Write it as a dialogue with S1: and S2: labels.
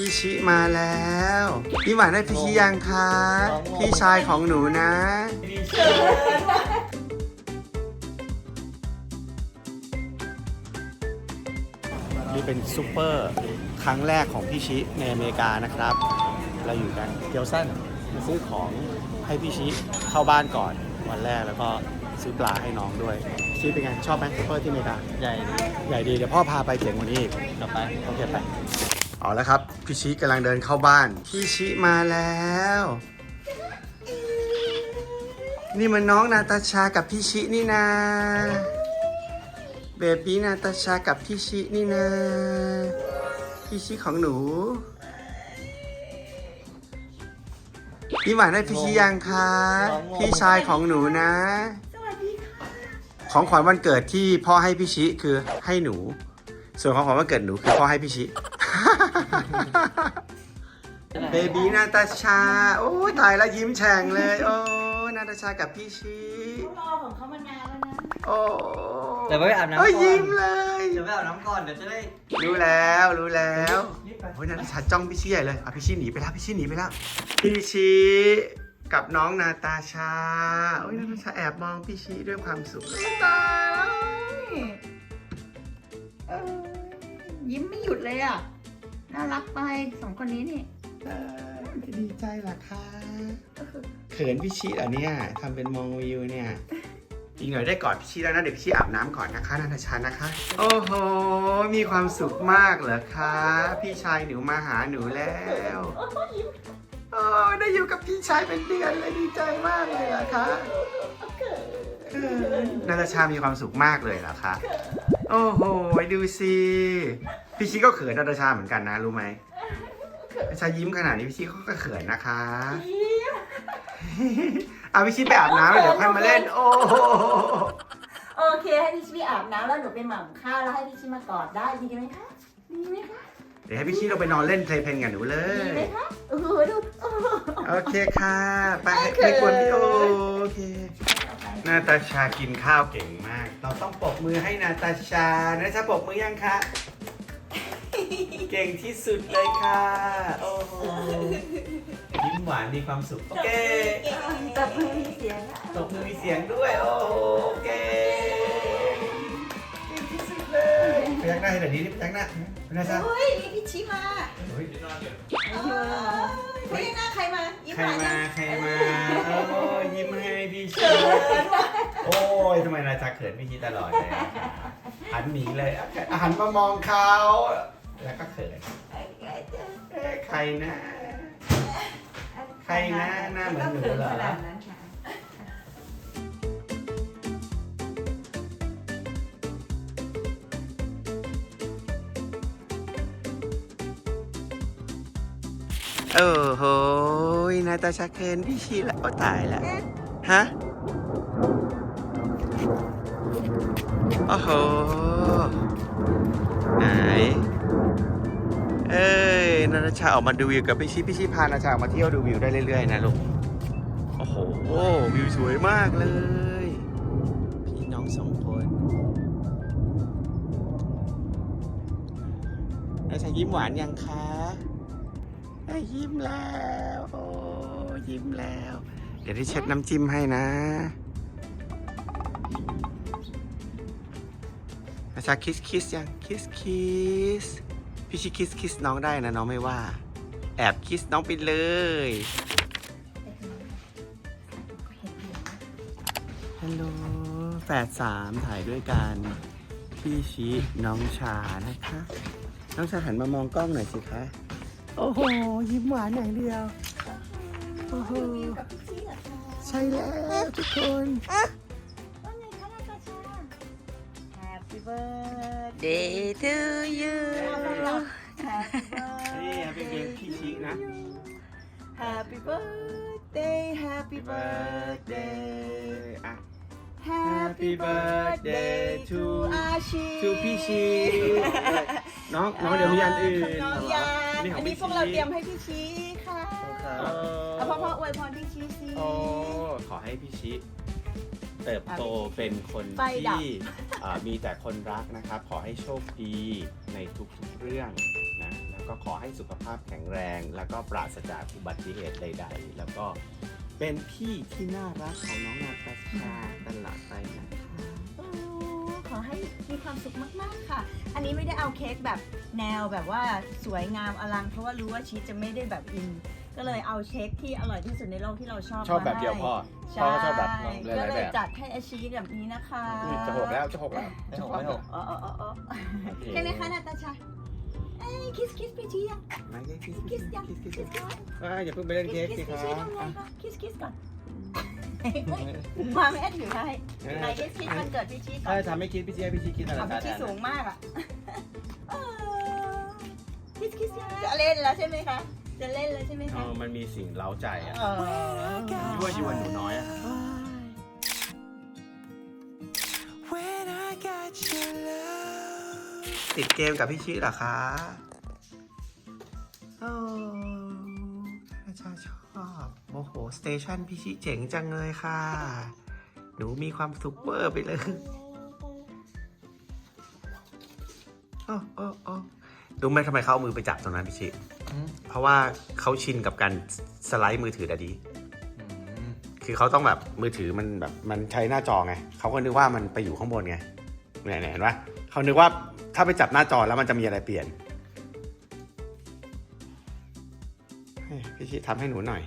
S1: พี่ชิมาแล้วพี่หวานได้พี่ชิยังคะพี่ชายของหนูนะ นี่เป็นซูเปอร์ครั้งแรกของพี่ชิในอเมริกานะครับ เราอยู่กันเกียวสั้นมาซื้อของให้พี่ชิเข้าบ้านก่อนวันแรกแล้วก็ซื้อปลาให้น้องด้วยพี่ชิเป็นไง ชอบไหมซูเปอร์ที่อเมริกา
S2: ใหญ่
S1: ใหญ่ดี เดี๋ยวพ่อพาไปเจ๋งกว่านี้อีก
S2: กลับไป
S1: โอเคไป เอาแล้วครับ พี่ชิกำลังเดินเข้าบ้าน พี่ชิมาแล้ว นี่มันน้องนาตาชากับพี่ชินี่นาเบบี้นาตาชากับพี่ชินี่นาพี่ชิของหนูพี่หวานได้พี่ชิยังคะพี่ชายของหนูนะ ของขวัญวันเกิดที่พ่อให้พี่ชิคือให้หนู ส่วนของขวัญวันเกิดหนูคือพ่อให้พี่ชิ เบบี้นาตาชา โอ้ยตายแล้วยิ้มแฉ่งเลย โอ้ยนาตาชากับพี่ชิ
S3: รอของเขามานานแล้วนะ
S1: โอ้
S2: เดี๋ยวไปอาบน้ำก่
S1: เอ้
S2: อยน
S1: ยิ้มเลย
S2: เดี๋ยวไปอาบน้ำก่อนเดี๋ยวจะได้
S1: รู้แล้วรู้แล้วโอ้ยนาตาชาจ้องพี่ชิใหญ่เลยอะพี่ชิหนีไปแล้วพี่ชิหนีไปแล้วพี่ชิกับน้องนาตาชาโอ้ยนาตาชาแอบมองพี่ชิด้วยความสุขตายแล้ว
S3: เออยิ้มไม่หยุดเลยอะ น่ารักไปสองคนนี้นี่
S1: เออดีใจเหรอคะเขินพี่ชิเหรอเนี่ยทำเป็นมองวิวเนี่ยอีกหน่อยได้กอดพี่ชิแล้วนะเดี๋ยวพี่ชิอาบน้ำก่อนนะคะนันทชานะคะ โอ้โห มีความสุขมากเหรอคะ พี่ชายหนูมาหาหนูแล้วโอ้ได้อยู่กับพี่ชายเป็นเดือนเลยดีใจมากเลยเหรอคะเขินนันทชามีความสุขมากเลยเหรอคะ โอ้โหดูสิ พี่ชิก็เขินนันทชาเหมือนกันนะ รู้ไหมนันทชายิ้มขนาดนี้พี่ชิเขาก็เขินนะคะเอาพี่ชิไปอาบน้ำแล้วเดี๋ยวค่อยมาเล่น โอ้โห
S3: โอเคให้พี่ชิอาบน้ำแล้วหนูไปหม่ำข้าวแล้วให้พี่ชิมากอดได้ดีไหมคะดีไหมคะ
S1: เดี๋ยวให้พี่ชิเราไปนอนเล่นเพลย์เพนกับหนูเล
S3: ดี
S1: ย
S3: ไหมคะโอ้โหดูโอ้โห
S1: โอเคค่ะ ไปไม่กวนพี่โอโอเค นาตาชากินข้าวเก่งมาก เราต้องปรบมือให้นาตาชานาตาชาปรบมือยังคะ เก่งที่สุดเลยค่ะ โอ้โหยิ้มหวานมีความสุข โอเค
S3: ตบมือมีเสียงอะ
S1: ตบมือมีเสียงด้วย โอ้โหโอเคเก่งที่สุดเลยพยักหน้าให้หน่อยดิพยักหน้าพยักหน้า
S3: เฮ้ยมีพี่ชิมา
S1: เฮ้ย
S3: เฮ้ยหน้าใครมา ยิ้ม
S1: ใคร
S3: หวาน
S1: มา
S3: นะ
S1: ใครมาโอ้ยยิ้มให้พี่ชีโอ้ยทำไมนาจะเขินพี่ชีตลอดเลยอะหันหนีเลยอะหันมามองเขา แล้วก็เขินเอ๊ะใครนะ ใครนะหน้าเหมือนหนูเหรอ
S3: ขนาดนั้นค่ะ
S1: โอ้โหนาตาชาเคนพี่ชีแล้วตายแล้วฮะ โอ้โห ไหน เอ้ยนาตาชาออกมาดูวิวกับพี่ชีพี่ชีพานาตาชาออกมาเที่ยวดูวิวได้เรื่อยๆนะลูก โอ้โห วิวสวยมากเลย พี่น้องสองคนนาตาชายิ้มหวานยังคะเอ้ยยิ้มแล้ว โอ้ยิ้มแล้ว เดี๋ยวได้เช็ดน้ำจิ้มให้นะอาชาคิสคิสยังคิสคิส พี่ชิคิสคิสน้องได้นะน้องไม่ว่า แอบคิสน้องไปเลย ฮัลโหลแฝดสามถ่ายด้วยกัน พี่ชิน้องชานะคะ น้องชาหันมามองกล้องหน่อยสิคะ โอ้โห ยิ้มหวานอย่างเดียว โอ้โห
S3: กับพี่ชิเหรอคะ
S1: ใช่แล้วทุกคน
S3: ว่าไงคะนาตาชา Happy birthday to you Happy birthday Happy birthday
S1: อะ
S3: Happy birthday to อาชี
S1: to พี่ชิน้องน้องเดี๋ยวมีอันอื่น
S3: น้องยาน
S1: นี่ข
S3: อั
S1: อง
S3: นนี้
S1: พี่
S3: พวกเราเตรียมให้พี่ชีค่ะ
S1: เอ
S3: เอาพ่อพ่ออวยพรพี่ชีสิ
S1: โอ้ขอให้พี่ชิ เติบโตเป็นคน
S3: ไฟดับ
S1: ที่อ่ามีแต่คนรักนะครับ ขอให้โชคดีในทุกๆเรื่องนะแล้ว ก็ขอให้สุขภาพแข็งแรง แล้วก็ปราศจากอุบัติเหตุใด ๆ แล้วก็เป็นพี่ที่น่ารักของน้องนาตาชาตลอดไปนะคะ
S3: โอ้ขอให้มีความสุขมากๆค่ะ อันนี้ไม่ได้เอาเค้กแบบแนวแบบว่าสวยงามอลัง เพราะว่ารู้ว่าชีสจะไม่ได้แบบอิน ก็เลยเอาเค้กที่อร่อยที่สุดในโลกที่เราชอบ
S1: ชอบแบบ
S3: มาให้
S1: เดียวพ่อ
S3: ใช่
S1: พ่อก็ชอบแบบห
S3: ก็
S1: ลาย
S3: เล
S1: ๆแบ
S3: ย
S1: บ
S3: จัดให้อาชีสแบบนี้นะคะ
S1: นี่จะหกแล้วจะหกแล้ว
S2: ไม่หกไม่หก
S3: อ๋ออ๋ออ๋ออ๋อใช่ไหมคะนาตาชาเอ้ย คิสคิสพี่ชียัง
S1: ไม่ได้คิส
S3: คิสยัง
S1: คิสคิส
S3: คิสก่อน
S1: อ่าอย่าเพิ่งไปเล่น
S3: คิ
S1: เค้
S3: ส
S1: ก
S3: คิส
S1: สิ
S3: พี่
S1: คะ
S3: ชีทำไง
S1: อะ
S3: คะคิสคิสก่อนมาแม่ถือให้ไหนคิสคิสมันเกิดพี่ชีก่อ
S1: ถ้านทำให้คิดพี่เจี๊ยบพี่ชี้คิดอะไร
S3: เอาพี่ชี
S1: ได้
S3: สูงมากอะเออคิสคิสยังจะเล่นแล้วใช่ไหมคะจะเล่นแล้วใช่ไหม
S1: เอ
S3: คะ
S1: อมันมีสิ่งเล้าใจอะ
S3: เออ
S1: ยั่วยวนหนูน้อยอะ ติดเกมกับพี่ชิเหรอคะโอ้อาชาชอบโอ้โห สเตชันพี่ชิเจ๋งจังเลยค่ะ หนูมีความสุขเวอร์ไปเลยโอ้โอ้โอ้รู้ไหมทำไมเขาเอามือไปจับตรงนั้นพี่ชิ
S2: อืม
S1: เพราะว่าเขาชินกับการสไลด์มือถือแต่ดี
S2: อืม
S1: คือเขาต้องแบบมือถือมันแบบมันใช้หน้าจอไง เขาก็นึกว่ามันไปอยู่ข้างบนไงเนี่ยเนี่ยเห็นปะเขานึกว่า ถ้าไปจับหน้าจอแล้วมันจะมีอะไรเปลี่ยนพี่ชิทำให้หนูหน่อย